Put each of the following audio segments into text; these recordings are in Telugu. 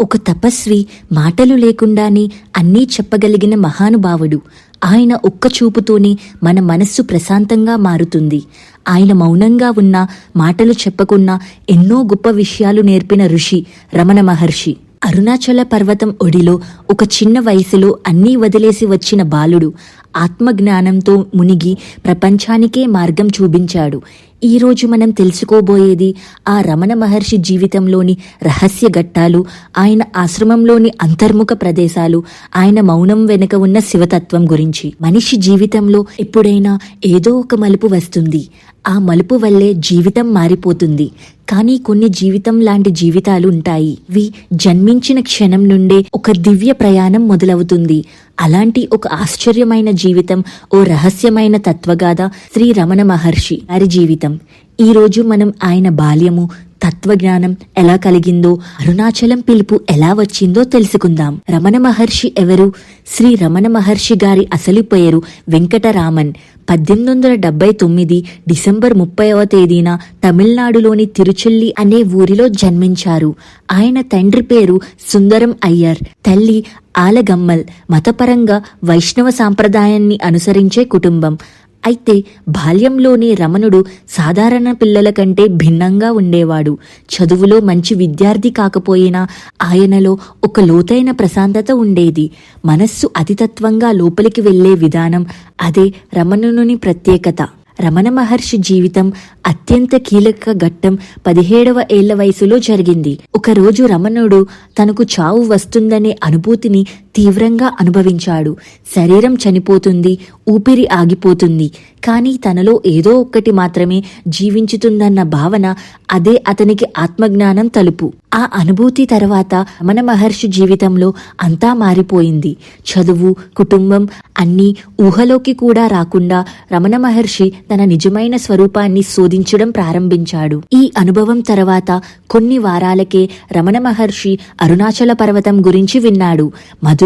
ఒక తపస్వి మాటలు లేకుండానే అన్నీ చెప్పగలిగిన మహానుభావుడు. ఆయన ఒక్క చూపుతోనే మన మనస్సు ప్రశాంతంగా మారుతుంది. ఆయన మౌనంగా ఉన్న మాటలు చెప్పకున్నా ఎన్నో గొప్ప విషయాలు నేర్పిన ఋషి రమణ మహర్షి. అరుణాచల పర్వతం ఒడిలో ఒక చిన్న వయసులో అన్నీ వదిలేసి వచ్చిన బాలుడు. ఆత్మజ్ఞానంతో మునిగి ప్రపంచానికే మార్గం చూపించాడు. ఈ రోజు మనం తెలుసుకోబోయేది ఆ రమణ మహర్షి జీవితంలోని రహస్య ఘట్టాలు ఆయన ఆశ్రమంలోని అంతర్ముఖ ప్రదేశాలు ఆయన మౌనం వెనుక ఉన్న శివతత్వం గురించి. మనిషి జీవితంలో ఎప్పుడైనా ఏదో ఒక మలుపు వస్తుంది. ఆ మలుపు వల్లే జీవితం మారిపోతుంది. కానీ కొన్ని జీవితం లాంటి జీవితాలు ఉంటాయి. వి జన్మించిన క్షణం నుండే ఒక దివ్య ప్రయాణం మొదలవుతుంది. అలాంటి ఒక ఆశ్చర్యమైన జీవితం ఓ రహస్యమైన తత్వగాథ శ్రీ రమణ మహర్షి వారి జీవితం. ఈ రోజు మనం ఆయన బాల్యము తత్వజ్ఞానం ఎలా కలిగిందో అరుణాచలం పిలుపు ఎలా వచ్చిందో తెలుసుకుందాం. రమణ మహర్షి ఎవరు? శ్రీ రమణ మహర్షి గారి అసలు పేరు వెంకటరామన్. పద్దెనిమిది వందల డెబ్బై తొమ్మిది డిసెంబర్ ముప్పైవ తేదీన తమిళనాడులోని తిరుచెల్లి అనే ఊరిలో జన్మించారు. ఆయన తండ్రి పేరు సుందరం అయ్యర్ తల్లి ఆలగమ్మల్ మతపరంగా వైష్ణవ సాంప్రదాయాన్ని అనుసరించే కుటుంబం. అయితే బాల్యంలోనే రమణుడు సాధారణ పిల్లల కంటే భిన్నంగా ఉండేవాడు. చదువులో మంచి విద్యార్థి కాకపోయినా ఆయనలో ఒక లోతైన ప్రశాంతత ఉండేది. మనస్సు అతితత్వంగా లోపలికి వెళ్ళే విధానం అదే రమణుని ప్రత్యేకత. రమణ మహర్షి జీవితం అత్యంత కీలక ఘట్టం పదిహేడవ ఏళ్ళ వయసులో జరిగింది. ఒకరోజు రమణుడు తనకు చావు వస్తుందనే అనుభూతిని తీవ్రంగా అనుభవించాడు. శరీరం చనిపోతుంది ఊపిరి ఆగిపోతుంది. కానీ తనలో ఏదో ఒక్కటి మాత్రమే జీవించుతుందన్న భావన అదే అతనికి ఆత్మజ్ఞానం తలుపు. ఆ అనుభూతి తర్వాత రమణ మహర్షి జీవితంలో అంతా మారిపోయింది. చదువు కుటుంబం అన్నీ ఊహలోకి కూడా రాకుండా రమణ మహర్షి తన నిజమైన స్వరూపాన్ని శోధించడం ప్రారంభించాడు. ఈ అనుభవం తర్వాత కొన్ని వారాలకే రమణ మహర్షి అరుణాచల పర్వతం గురించి విన్నాడు.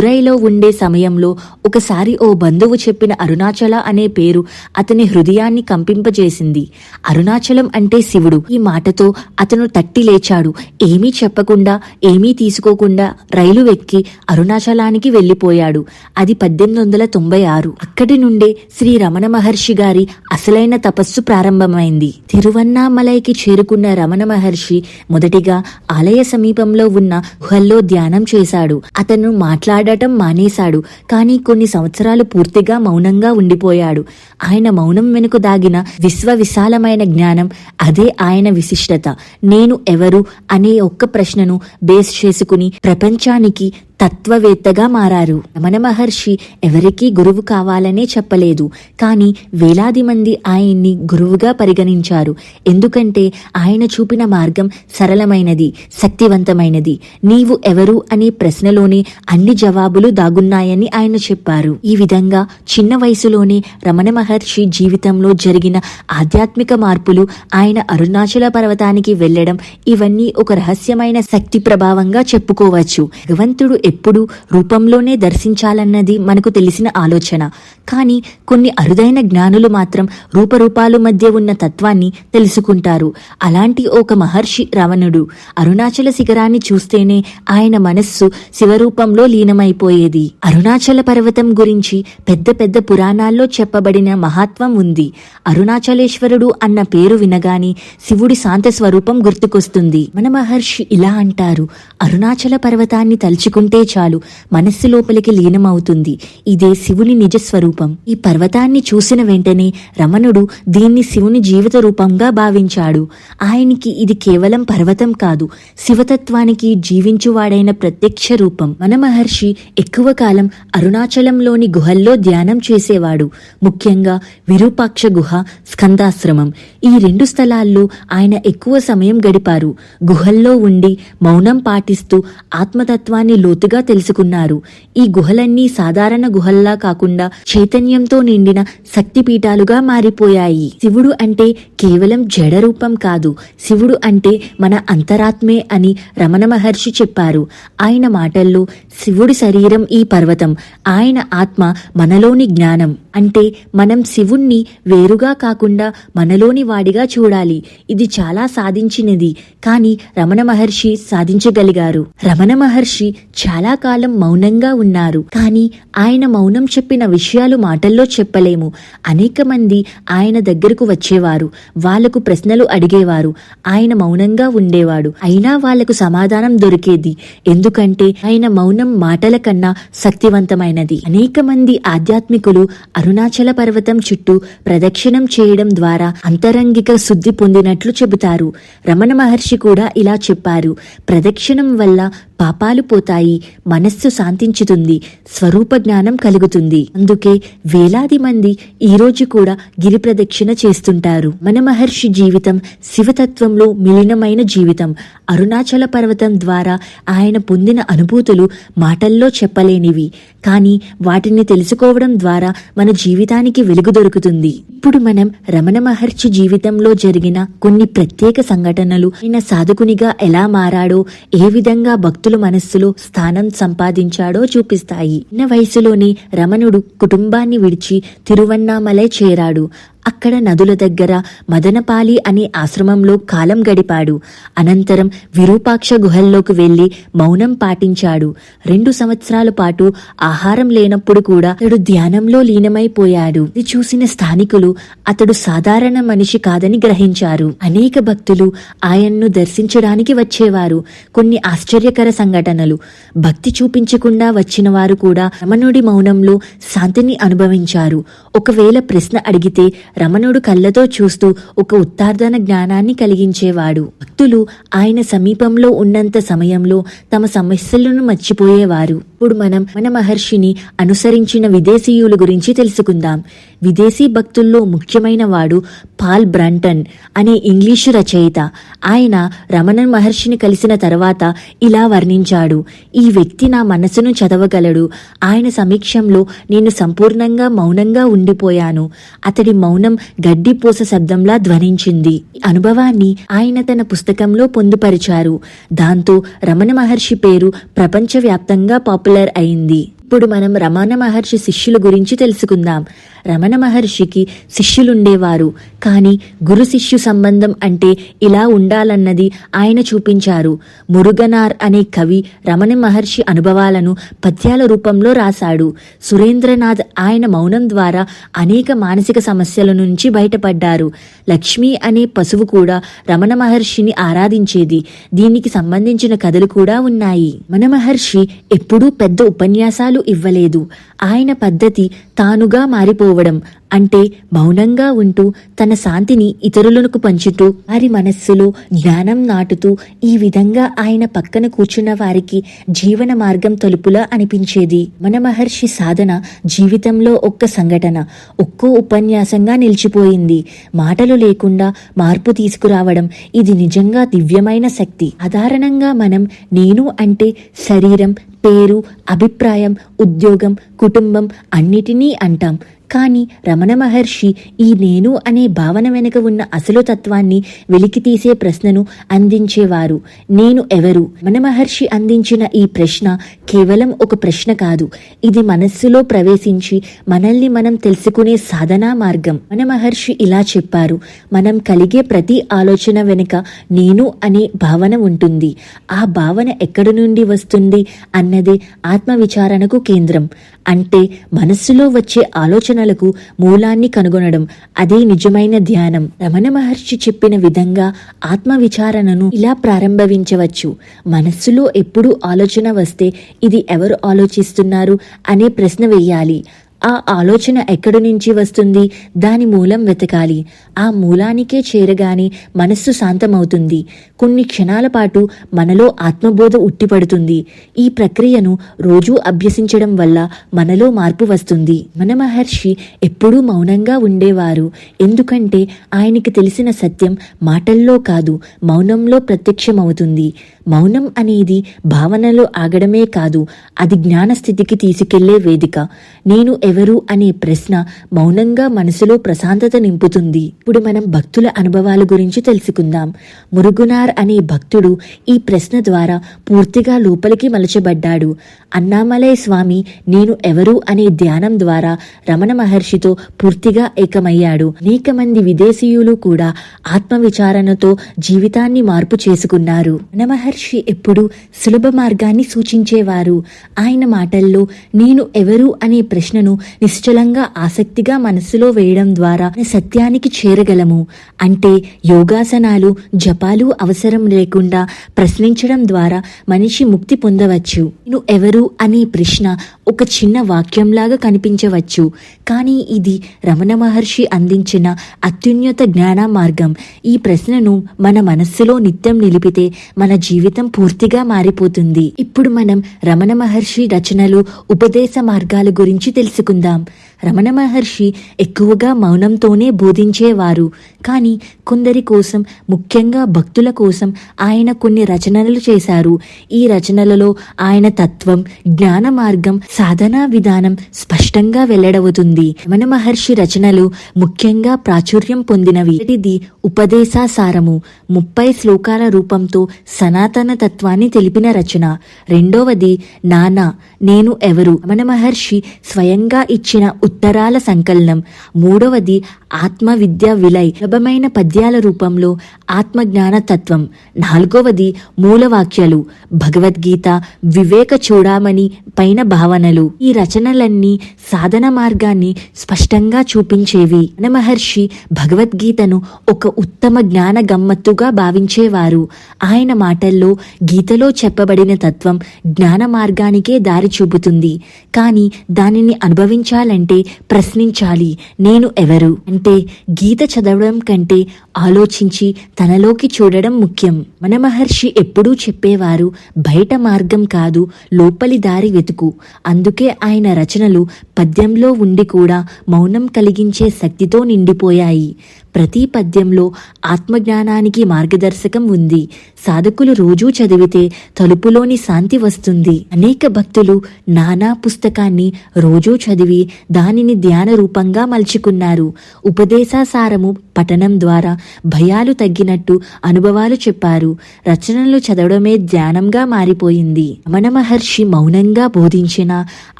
మదురైలో ఉండే సమయంలో ఒకసారి ఓ బంధువు చెప్పిన అరుణాచల అనే పేరు అతని హృదయాన్ని కంపింపజేసింది. అరుణాచలం అంటే శివుడు. ఈ మాటతో అతను తట్టి లేచాడు. ఏమీ చెప్పకుండా ఏమీ తీసుకోకుండా రైలు ఎక్కి అరుణాచలానికి వెళ్ళిపోయాడు అది పద్దెనిమిది వందల తొంభై ఆరు. అక్కడి నుండే శ్రీ రమణ మహర్షి గారి అసలైన తపస్సు ప్రారంభమైంది. తిరువన్నామలైకి చేరుకున్న రమణ మహర్షి మొదటిగా ఆలయ సమీపంలో ఉన్న గుహల్లో ధ్యానం చేశాడు. అతను మాట్లాడ మాట్లాడటం మానేశాడు. కానీ కొన్ని సంవత్సరాలు పూర్తిగా మౌనంగా ఉండిపోయాడు. ఆయన మౌనం వెనుక దాగిన విశ్వ విశాలమైన జ్ఞానం అదే ఆయన విశిష్టత. నేను ఎవరు అనే ఒక్క ప్రశ్నను బేస్ చేసుకుని ప్రపంచానికి తత్వవేత్తగా మారారు. రమణ మహర్షి ఎవరికీ గురువు కావాలనే చెప్పలేదు. కానీ వేలాది మంది ఆయన్ని గురువుగా పరిగణించారు. ఎందుకంటే ఆయన చూపిన మార్గం సరళమైనది శక్తివంతమైనది. నీవు ఎవరు అనే ప్రశ్నలోనే అన్ని జవాబులు దాగున్నాయని ఆయన చెప్పారు. ఈ విధంగా చిన్న వయసులోనే రమణ మహర్షి జీవితంలో జరిగిన ఆధ్యాత్మిక మార్పులు ఆయన అరుణాచల పర్వతానికి వెళ్ళడం ఇవన్నీ ఒక రహస్యమైన శక్తి ప్రభావంగా చెప్పుకోవచ్చు. భగవంతుడు ఎప్పుడు రూపంలోనే దర్శించాలన్నది మనకు తెలిసిన ఆలోచన. కానీ కొన్ని అరుదైన జ్ఞానులు మాత్రం రూపరూపాలు మధ్య ఉన్న తత్వాన్ని తెలుసుకుంటారు. అలాంటి ఒక మహర్షి రవణుడు అరుణాచల శిఖరాన్ని చూస్తేనే ఆయన మనస్సు శివరూపంలో లీనమైపోయేది. అరుణాచల పర్వతం గురించి పెద్ద పెద్ద పురాణాల్లో చెప్పబడిన మహత్వం ఉంది. అరుణాచలేశ్వరుడు అన్న పేరు వినగానే శివుడి శాంత స్వరూపం గుర్తుకొస్తుంది. మన మహర్షి ఇలా అంటారు అరుణాచల పర్వతాన్ని తలుచుకుంటే చాలు. మనస్సు లోపలికి లీనమవుతుంది. ఇదే శివుని నిజస్వరూపం. ఈ పర్వతాన్ని చూసిన వెంటనే రమణుడు దీన్ని శివుని జీవిత రూపంగా భావించాడు. ఆయనకి ఇది కేవలం పర్వతం కాదు. శివతత్వానికి జీవించువాడైన ప్రత్యక్ష రూపం. మన మహర్షి ఎక్కువ కాలం అరుణాచలంలోని గుహల్లో ధ్యానం చేసేవాడు. ముఖ్యంగా విరూపాక్ష గుహ స్కందాశ్రమం. ఈ రెండు స్థలాల్లో ఆయన ఎక్కువ సమయం గడిపారు. గుహల్లో ఉండి మౌనం పాటిస్తూ ఆత్మతత్వాన్ని లోతుగా బాగా తెలుసుకున్నారు. ఈ గుహలన్నీ సాధారణ గుహల్లా కాకుండా చైతన్యంతో నిండిన శక్తిపీఠాలుగా మారిపోయాయి. శివుడు అంటే కేవలం జడ రూపం కాదు. శివుడు అంటే మన అంతరాత్మే అని రమణ మహర్షి చెప్పారు. ఆయన మాటల్లో శివుడి శరీరం ఈ పర్వతం ఆయన ఆత్మ మనలోని జ్ఞానం. అంటే మనం శివుణ్ణి వేరుగా కాకుండా మనలోని వాడిగా చూడాలి. ఇది చాలా సాధించినది. కానీ రమణ మహర్షి సాధించగలిగారు. రమణ మహర్షి చాలా చాలా కాలం మౌనంగా ఉన్నారు. కానీ ఆయన మౌనం చెప్పిన విషయాలు మాటల్లో చెప్పలేము. అనేక మంది ఆయన దగ్గరకు వచ్చేవారు. వాళ్ళకు ప్రశ్నలు అడిగేవారు. ఆయన మౌనంగా ఉండేవాడు. అయినా వాళ్ళకు సమాధానం దొరికేది. ఎందుకంటే ఆయన మౌనం మాటల కన్నా శక్తివంతమైనది. అనేక మంది ఆధ్యాత్మికులు అరుణాచల పర్వతం చుట్టూ ప్రదక్షిణం చేయడం ద్వారా అంతరంగిక శుద్ధి పొందినట్లు చెబుతారు. రమణ మహర్షి కూడా ఇలా చెప్పారు. ప్రదక్షిణం వల్ల పాపాలు పోతాయి మనస్సు శాంతించుతుంది స్వరూప జ్ఞానం కలుగుతుంది. అందుకే వేలాది మంది ఈ రోజు కూడా గిరి ప్రదక్షిణ చేస్తుంటారు. మన మహర్షి జీవితం శివతత్వంలో మిలినమైన జీవితం. అరుణాచల పర్వతం ద్వారా ఆయన పొందిన అనుభూతులు మాటల్లో చెప్పలేనివి. కానీ వాటిని తెలుసుకోవడం ద్వారా మన జీవితానికి వెలుగు దొరుకుతుంది. ఇప్పుడు మనం రమణ మహర్షి జీవితంలో జరిగిన కొన్ని ప్రత్యేక సంఘటనలు. ఆయన సాధకునిగా ఎలా మారాడో ఏ విధంగా భక్తులు మనస్సులో స్థానం సంపాదించాడో చూపిస్తాయి. చిన్న వయసులోనే రమణుడు కుటుంబాన్ని విడిచి తిరువన్నామలై చేరాడు. అక్కడ నదుల దగ్గర మదనపాలి అనే ఆశ్రమంలో కాలం గడిపాడు. అనంతరం విరూపాక్ష గుహల్లోకి వెళ్ళి మౌనం పాటించాడు. రెండు సంవత్సరాల పాటు ఆహారం లేనప్పుడు కూడా అతడు ధ్యానంలో లీనమైపోయాడు. ఇది చూసిన స్థానికులు అతడు సాధారణ మనిషి కాదని గ్రహించారు. అనేక భక్తులు ఆయన్ను దర్శించడానికి వచ్చేవారు. కొన్ని ఆశ్చర్యకర సంఘటనలు. భక్తి చూపించకుండా వచ్చిన వారు కూడా రమణుడి మౌనంలో శాంతిని అనుభవించారు. ఒకవేళ ప్రశ్న అడిగితే రమణుడు కళ్ళతో చూస్తూ ఒక ఉత్తార్ధన జ్ఞానాన్ని కలిగించేవాడు. భక్తులు ఆయన సమీపంలో ఉన్నంత సమయంలో తమ సమస్యలను మర్చిపోయేవారు. ఇప్పుడు మనం మన మహర్షిని అనుసరించిన విదేశీయుల గురించి తెలుసుకుందాం. విదేశీ భక్తుల్లో ముఖ్యమైన వాడు పాల్ బ్రాంటన్ అనే ఇంగ్లీషు రచయిత. ఆయన రమణన్ మహర్షిని కలిసిన తర్వాత ఇలా వర్ణించాడు. ఈ వ్యక్తి నా మనసును చదవగలడు. ఆయన సమీక్షంలో నేను సంపూర్ణంగా మౌనంగా ఉండిపోయాను. అతడి మౌనం గడ్డిపూస శబ్దంలా ధ్వనించింది. అనుభవాన్ని ఆయన తన పుస్తకంలో పొందుపరిచారు. దాంతో రమణ మహర్షి పేరు ప్రపంచవ్యాప్తంగా పాపులర్ అయింది. ఇప్పుడు మనం రమణ మహర్షి శిష్యుల గురించి తెలుసుకుందాం. రమణ మహర్షికి శిష్యులుండేవారు. కానీ గురు శిష్యు సంబంధం అంటే ఇలా ఉండాలన్నది ఆయన చూపించారు. మురుగనార్ అనే కవి రమణ మహర్షి అనుభవాలను పద్యాల రూపంలో రాశాడు. సురేంద్రనాథ్ ఆయన మౌనం ద్వారా అనేక మానసిక సమస్యల నుంచి బయటపడ్డారు. లక్ష్మి అనే పశువు కూడా రమణ మహర్షిని ఆరాధించేది. దీనికి సంబంధించిన కథలు కూడా ఉన్నాయి. మన మహర్షి ఎప్పుడూ పెద్ద ఉపన్యాసాలు ఇవ్వలేదు. ఆయన పద్ధతి తానుగా మారిపో మారిపోవడం అంటే మౌనంగా ఉంటూ తన శాంతిని ఇతరులకు పంచుతూ వారి మనస్సులో జ్ఞానం నాటుతూ ఈ విధంగా ఆయన పక్కన కూర్చున్న వారికి జీవన మార్గం తలుపులా అనిపించేది. మన మహర్షి సాధన జీవితంలో ఒక్క సంఘటన ఒక్కో ఉపన్యాసంగా నిలిచిపోయింది. మాటలు లేకుండా మార్పు తీసుకురావడం ఇది నిజంగా దివ్యమైన శక్తి. సాధారణంగా మనం నేను అంటే శరీరం పేరు అభిప్రాయం ఉద్యోగం కుటుంబం అన్నిటినీ అంటాం. కానీ రమణ మహర్షి ఈ నేను అనే భావన వెనుక ఉన్న అసలు తత్వాన్ని వెలికితీసే ప్రశ్నను అందించేవారు. నేను ఎవరు? రమణ మహర్షి అందించిన ఈ ప్రశ్న కేవలం ఒక ప్రశ్న కాదు. ఇది మనస్సులో ప్రవేశించి మనల్ని మనం తెలుసుకునే సాధనా మార్గం. మన మహర్షి ఇలా చెప్పారు. మనం కలిగే ప్రతి ఆలోచన వెనుక నేను అనే భావన ఉంటుంది. ఆ భావన ఎక్కడి నుండి వస్తుంది అన్నదే ఆత్మ విచారణకు కేంద్రం. అంటే మనస్సులో వచ్చే ఆలోచన ఆలోచనలకు మూలాన్ని కనుగొనడం అదే నిజమైన ధ్యానం. రమణ మహర్షి చెప్పిన విధంగా ఆత్మ విచారణను ఇలా ప్రారంభించవచ్చు మనస్సులో ఎప్పుడు ఆలోచన వస్తే ఇది ఎవరు ఆలోచిస్తున్నారు అనే ప్రశ్న వేయాలి. ఆ ఆలోచన ఎక్కడి నుంచి వస్తుంది? దాని మూలం వెతకాలి. ఆ మూలానికే చేరగానే మనస్సు శాంతమవుతుంది. కొన్ని క్షణాల పాటు మనలో ఆత్మబోధ ఉట్టిపడుతుంది. ఈ ప్రక్రియను రోజూ అభ్యసించడం వల్ల మనలో మార్పు వస్తుంది. మన మహర్షి ఎప్పుడూ మౌనంగా ఉండేవారు. ఎందుకంటే ఆయనకి తెలిసిన సత్యం మాటల్లో కాదు మౌనంలో ప్రత్యక్షమవుతుంది. మౌనం అనేది భావనలో ఆగడమే కాదు అది జ్ఞానస్థితికి తీసుకెళ్ళే వేదిక. నేను ఎవరు అనే ప్రశ్న మౌనంగా మనసులో ప్రశాంతత నింపుతుంది. ఇప్పుడు మనం భక్తుల అనుభవాల గురించి తెలుసుకుందాం. మురుగునార్ అనే భక్తుడు ఈ ప్రశ్న ద్వారా పూర్తిగా లోపలికి మలచబడ్డాడు. అన్నామలై స్వామి నేను ఎవరు అనే ధ్యానం ద్వారా రమణ మహర్షితో పూర్తిగా ఏకమయ్యాడు. అనేక మంది విదేశీయులు కూడా ఆత్మవిచారణతో జీవితాన్ని మార్పు చేసుకున్నారు. రమణ మహర్షి ఎప్పుడు సులభ మార్గాన్ని సూచించేవారు. ఆయన మాటల్లో నేను ఎవరు అనే ప్రశ్నను నిశ్చలంగా ఆసక్తిగా మనస్సులో వేయడం ద్వారా సత్యానికి చేరగలము. అంటే యోగాసనాలు జపాలు అవసరం లేకుండా ప్రశ్నించడం ద్వారా మనిషి ముక్తి పొందవచ్చు. నేను ఎవరు అనే ప్రశ్న ఒక చిన్న వాక్యంలాగా కనిపించవచ్చు. కానీ ఇది రమణ మహర్షి అందించిన అత్యున్నత జ్ఞాన మార్గం. ఈ ప్రశ్నను మన మనస్సులో నిత్యం నిలిపితే మన జీవితం పూర్తిగా మారిపోతుంది. ఇప్పుడు మనం రమణ మహర్షి రచనలు ఉపదేశ మార్గాల గురించి తెలుసుకుందాం. రమణ మహర్షి ఎక్కువగా మౌనంతోనే బోధించేవారు. కానీ కొందరి కోసం ముఖ్యంగా భక్తుల కోసం ఆయన కొన్ని రచనలు చేశారు. ఈ రచనలలో ఆయన తత్వం జ్ఞాన మార్గం సాధనా విధానం స్పష్టంగా వెల్లడవుతుంది. రమణ మహర్షి రచనలు ముఖ్యంగా ప్రాచుర్యం పొందినవి. ఇది ఉపదేశాసారము ముప్పై శ్లోకాల రూపంతో సనాతన తత్వాన్ని తెలిపిన రచన. రెండవది నానా. నేను ఎవరు? రమణ మహర్షి స్వయంగా ఇచ్చిన ఉత్తరాల సంకలనం. మూడవది ఆత్మవిద్య విలయ్. సులభమైన పద్యాల రూపంలో ఆత్మజ్ఞాన తత్వం. నాలుగవది మూలవాక్యాలు. భగవద్గీత వివేక చూడామణి పైన భావనలు. ఈ రచనలన్నీ సాధన మార్గాన్ని స్పష్టంగా చూపించేవి. మన మహర్షి భగవద్గీతను ఒక ఉత్తమ జ్ఞాన గమ్మత్తుగా భావించేవారు. ఆయన మాటల్లో గీతలో చెప్పబడిన తత్వం జ్ఞాన మార్గానికే దారి చూపుతుంది. కానీ దానిని అనుభవించాలంటే ప్రశ్నించాలి నేను ఎవరు? అంటే గీత చదవడం కంటే ఆలోచించి తనలోకి చూడడం ముఖ్యం. మన మహర్షి ఎప్పుడూ చెప్పేవారు బయట మార్గం కాదు లోపలి దారి వెతుకు. అందుకే ఆయన రచనలు పద్యంలో ఉండి కూడా మౌనం కలిగించే శక్తితో నిండిపోయాయి. ప్రతి పద్యంలో ఆత్మజ్ఞానానికి మార్గదర్శకం ఉంది. సాధకులు రోజూ చదివితే తలుపులోని శాంతి వస్తుంది. అనేక భక్తులు నానా పుస్తకాన్ని రోజూ చదివి దానిని ధ్యాన రూపంగా మలుచుకున్నారు. ఉపదేశాసారము పఠనం ద్వారా భయాలు తగ్గినట్టు అనుభవాలు చెప్పారు. రచనలు చదవడమే ధ్యానంగా మారిపోయింది. రమణ మహర్షి మౌనంగా బోధించిన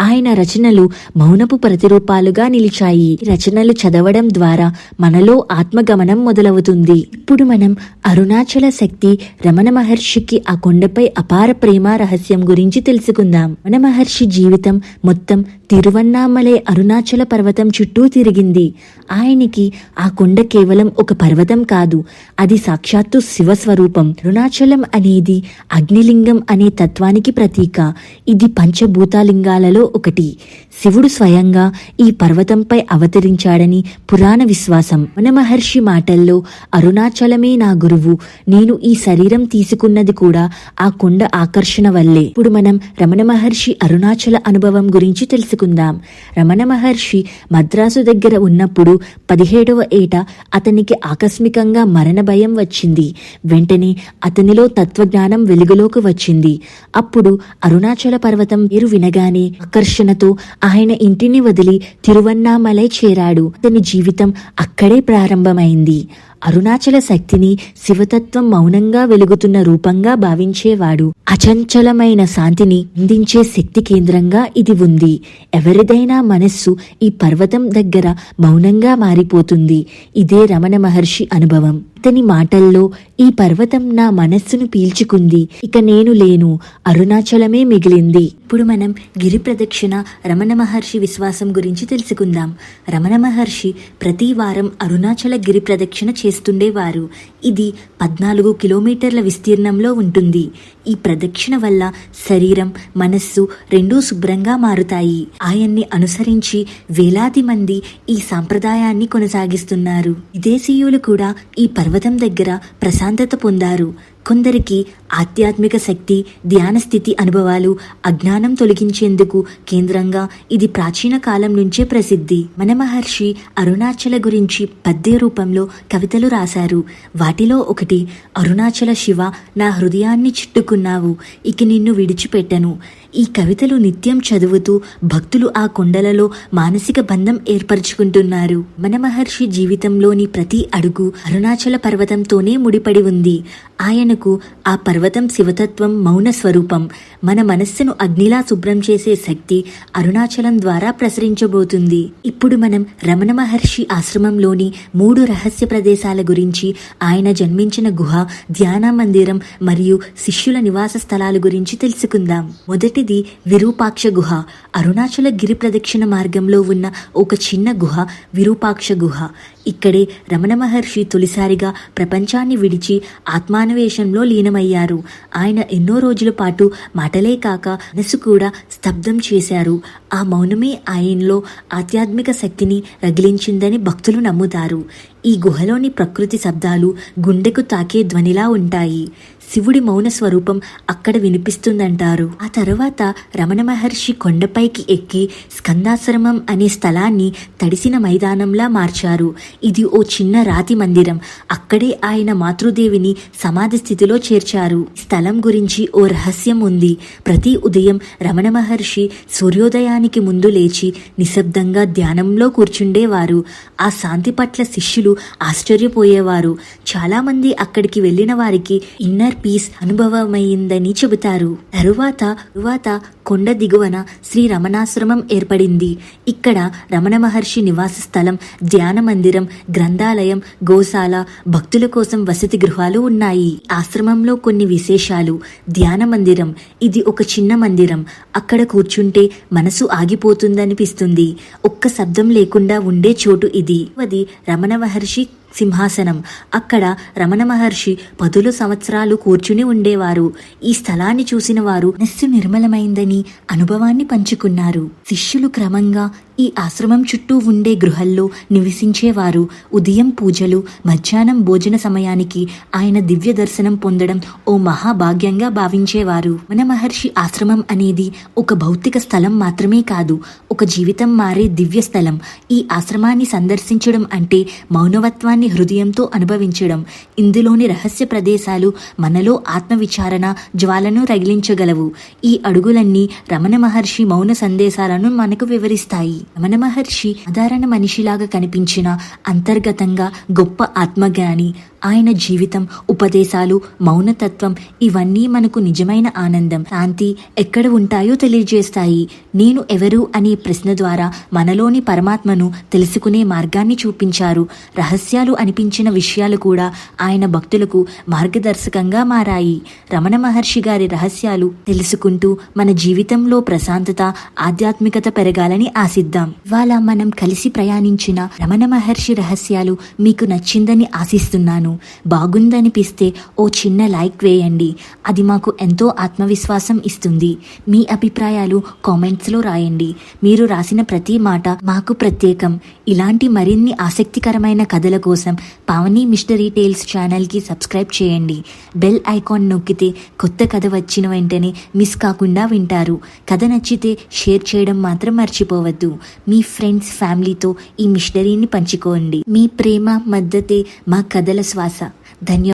ఆయన రచనలు మౌనపు ప్రతిరూపాలుగా నిలిచాయి. రచనలు చదవడం ద్వారా మనలో ఆత్మగమనం మొదలవుతుంది. ఇప్పుడు మనం అరుణాచల శక్తి రమణ మహర్షికి ఆ కొండపై అపార ప్రేమ రహస్యం గురించి తెలుసుకుందాం. రమణ మహర్షి జీవితం మొత్తం తిరువన్నామలై అరుణాచల పర్వతం చుట్టూ తిరిగింది. ఆయనకి ఆ కొండ కేవలం ఒక పర్వతం కాదు. అది సాక్షాత్తు శివస్వరూపం. అరుణాచలం అనేది అగ్నిలింగం అనే తత్వానికి ప్రతీక. ఇది పంచభూతాలింగాలలో ఒకటి. శివుడు స్వయంగా ఈ పర్వతంపై అవతరించాడని పురాణ విశ్వాసం. మన మహర్షి మాటల్లో అరుణాచలమే నా గురువు. నేను ఈ శరీరం తీసుకున్నది కూడా ఆ కొండ ఆకర్షణ వల్లే. ఇప్పుడు మనం రమణ మహర్షి అరుణాచల అనుభవం గురించి తెలుసుకుందాం. రమణ మహర్షి మద్రాసు దగ్గర ఉన్నప్పుడు పదిహేడవ ఏట అతనికి ఆకస్మికంగా మరణ భయం వచ్చింది. వెంటనే అతనిలో తత్వజ్ఞానం వెలుగులోకి వచ్చింది. అప్పుడు అరుణాచల పర్వతం పేరు వినగానే ఆకర్షణతో ఆయన ఇంటిని వదిలి తిరువన్నామలై చేరాడు. అతని జీవితం అక్కడే ప్రారంభమైంది. అరుణాచల శక్తిని శివతత్వం మౌనంగా వెలుగుతున్న రూపంగా భావించేవాడు. అచంచలమైన శాంతిని అందించే శక్తి కేంద్రంగా ఇది ఉంది. ఎవరిదైనా మనస్సు ఈ పర్వతం దగ్గర మౌనంగా మారిపోతుంది. ఇదే రమణ మహర్షి అనుభవం. ఇతని మాటల్లో ఈ పర్వతం నా మనస్సును పీల్చుకుంది. ఇక నేను లేను. అరుణాచలమే మిగిలింది. ఇప్పుడు మనం గిరి ప్రదక్షిణ రమణ మహర్షి విశ్వాసం గురించి తెలుసుకుందాం. రమణ మహర్షి ప్రతి వారం అరుణాచల గిరి ప్రదక్షిణ చేస్తుండేవారు. ఇది పద్నాలుగు కిలోమీటర్ల విస్తీర్ణంలో ఉంటుంది. ఈ ప్రదక్షిణ వల్ల శరీరం మనస్సు రెండూ శుభ్రంగా మారుతాయి. ఆయన్ని అనుసరించి వేలాది మంది ఈ సాంప్రదాయాన్ని కొనసాగిస్తున్నారు. విదేశీయులు కూడా ఈ పర్వతం దగ్గర ప్రశాంతత పొందారు. కొందరికి ఆధ్యాత్మిక శక్తి ధ్యాన స్థితి అనుభవాలు అజ్ఞానం తొలగించేందుకు కేంద్రంగా ఇది ప్రాచీన కాలం నుంచే ప్రసిద్ధి. మన మహర్షి అరుణాచల గురించి పద్య రూపంలో కవితలు రాశారు. వాటిలో ఒకటి అరుణాచల శివ నా హృదయాన్ని చుట్టుకున్నావు ఇక నిన్ను విడిచిపెట్టను. ఈ కవితలు నిత్యం చదువుతూ భక్తులు ఆ కొండలలో మానసిక బంధం ఏర్పరచుకుంటున్నారు. మన మహర్షి జీవితంలోని ప్రతి అడుగు అరుణాచల పర్వతంతోనే ముడిపడి ఉంది. ఆయనకు ఆ పర్వతం శివతత్వం మౌన స్వరూపం మన మనస్సును అగ్నిలా శుభ్రం చేసే శక్తి అరుణాచలం ద్వారా ప్రసరించబోతుంది. ఇప్పుడు మనం రమణ మహర్షి ఆశ్రమంలోని మూడు రహస్య ప్రదేశాల గురించి ఆయన జన్మించిన గుహ ధ్యాన మందిరం మరియు శిష్యుల నివాస స్థలాల గురించి తెలుసుకుందాం. మొదటి మొదటిది విరూపాక్ష గుహ. అరుణాచల గిరి ప్రదక్షిణ మార్గంలో ఉన్న ఒక చిన్న గుహ విరూపాక్ష గుహ. ఇక్కడే రమణ మహర్షి తొలిసారిగా ప్రపంచాన్ని విడిచి ఆత్మాన్వేషంలో లీనమయ్యారు. ఆయన ఎన్నో రోజుల పాటు మాటలే కాక మనసు కూడా స్తబ్దం చేశారు. ఆ మౌనమే ఆయనలో ఆధ్యాత్మిక శక్తిని రగిలించిందని భక్తులు నమ్ముతారు. ఈ గుహలోని ప్రకృతి శబ్దాలు గుండెకు తాకే ధ్వనిలా ఉంటాయి. శివుడి మౌన స్వరూపం అక్కడ వినిపిస్తుందంటారు. ఆ తర్వాత రమణ మహర్షి కొండపైకి ఎక్కి స్కందాశ్రమం అనే స్థలాన్ని తడిసిన మైదానంలా మార్చారు. ఇది ఓ చిన్న రాతి మందిరం. అక్కడే ఆయన మాతృదేవిని సమాధి స్థితిలో చేర్చారు. స్థలం గురించి ఓ రహస్యం ఉంది. ప్రతి ఉదయం రమణ మహర్షి సూర్యోదయానికి ముందు లేచి నిశ్శబ్దంగా ధ్యానంలో కూర్చుండేవారు. ఆ శాంతి పట్ల శిష్యులు ఆశ్చర్యపోయేవారు. చాలామంది అక్కడికి వెళ్ళిన వారికి ఇన్నర్ పీస్ అనుభవమైందని చెబుతారు. తరువాత తరువాత కొండ దిగువన శ్రీ రమణాశ్రమం ఏర్పడింది. ఇక్కడ రమణ మహర్షి నివాస స్థలం ధ్యాన మందిరం గ్రంథాలయం గోశాల భక్తుల కోసం వసతి గృహాలు ఉన్నాయి. ఆశ్రమంలో కొన్ని విశేషాలు. ధ్యాన మందిరం ఇది ఒక చిన్న మందిరం. అక్కడ కూర్చుంటే మనసు ఆగిపోతుందనిపిస్తుంది. ఒక్క శబ్దం లేకుండా ఉండే చోటు ఇది. అది రమణ మహర్షి సింహాసనం. అక్కడ రమణ మహర్షి పదుల సంవత్సరాలు కూర్చుని ఉండేవారు. ఈ స్థలాన్ని చూసిన వారు మనస్సు నిర్మలమైందని అనుభవాన్ని పంచుకున్నారు. శిష్యులు క్రమంగా ఈ ఆశ్రమం చుట్టూ ఉండే గృహల్లో నివసించేవారు ఉదయం పూజలు మధ్యాహ్నం భోజన సమయానికి ఆయన దివ్య దర్శనం పొందడం ఓ మహాభాగ్యంగా భావించేవారు. మన మహర్షి ఆశ్రమం అనేది ఒక భౌతిక స్థలం మాత్రమే కాదు ఒక జీవితం మారే దివ్య స్థలం. ఈ ఆశ్రమాన్ని సందర్శించడం అంటే మౌనవత్వాన్ని హృదయంతో అనుభవించడం. ఇందులోని రహస్య ప్రదేశాలు మనలో ఆత్మవిచారణ జ్వాలను రగిలించగలవు. ఈ అడుగులన్నీ రమణ మహర్షి మౌన సందేశాలను మనకు వివరిస్తాయి. రమణ మహర్షి సాధారణ మనిషిలాగా కనిపించిన అంతర్గతంగా గొప్ప ఆత్మజ్ఞాని ఆయన జీవితం ఉపదేశాలు మౌనతత్వం ఇవన్నీ మనకు నిజమైన ఆనందం. శాంతి ఎక్కడ ఉంటాయో తెలియజేస్తాయి. నేను ఎవరు అనే ప్రశ్న ద్వారా మనలోని పరమాత్మను తెలుసుకునే మార్గాన్ని చూపించారు. రహస్యాలు అనిపించిన విషయాలు కూడా ఆయన భక్తులకు మార్గదర్శకంగా మారాయి. రమణ మహర్షి గారి రహస్యాలు తెలుసుకుంటూ మన జీవితంలో ప్రశాంతత ఆధ్యాత్మికత పెరగాలని ఆశిద్దాం. ఇవాళ మనం కలిసి ప్రయాణించిన రమణ మహర్షి రహస్యాలు మీకు నచ్చిందని ఆశిస్తున్నాను. బాగుందనిపిస్తే ఓ చిన్న లైక్ వేయండి. అది మాకు ఎంతో ఆత్మవిశ్వాసం ఇస్తుంది. మీ అభిప్రాయాలు కామెంట్స్లో రాయండి. మీరు రాసిన ప్రతి మాట మాకు ప్రత్యేకం. ఇలాంటి మరిన్ని ఆసక్తికరమైన కథల కోసం పావని మిస్టరీ టేల్స్ ఛానల్కి సబ్స్క్రైబ్ చేయండి. బెల్ ఐకాన్ నొక్కితే కొత్త కథ వచ్చిన వెంటనే మిస్ కాకుండా వింటారు. కథ నచ్చితే షేర్ చేయడం మాత్రం మర్చిపోవద్దు. మీ ఫ్రెండ్స్ ఫ్యామిలీతో ఈ మిస్టరీని పంచుకోండి. మీ ప్రేమ మద్దతే మా కథల శ్వాస ధన్య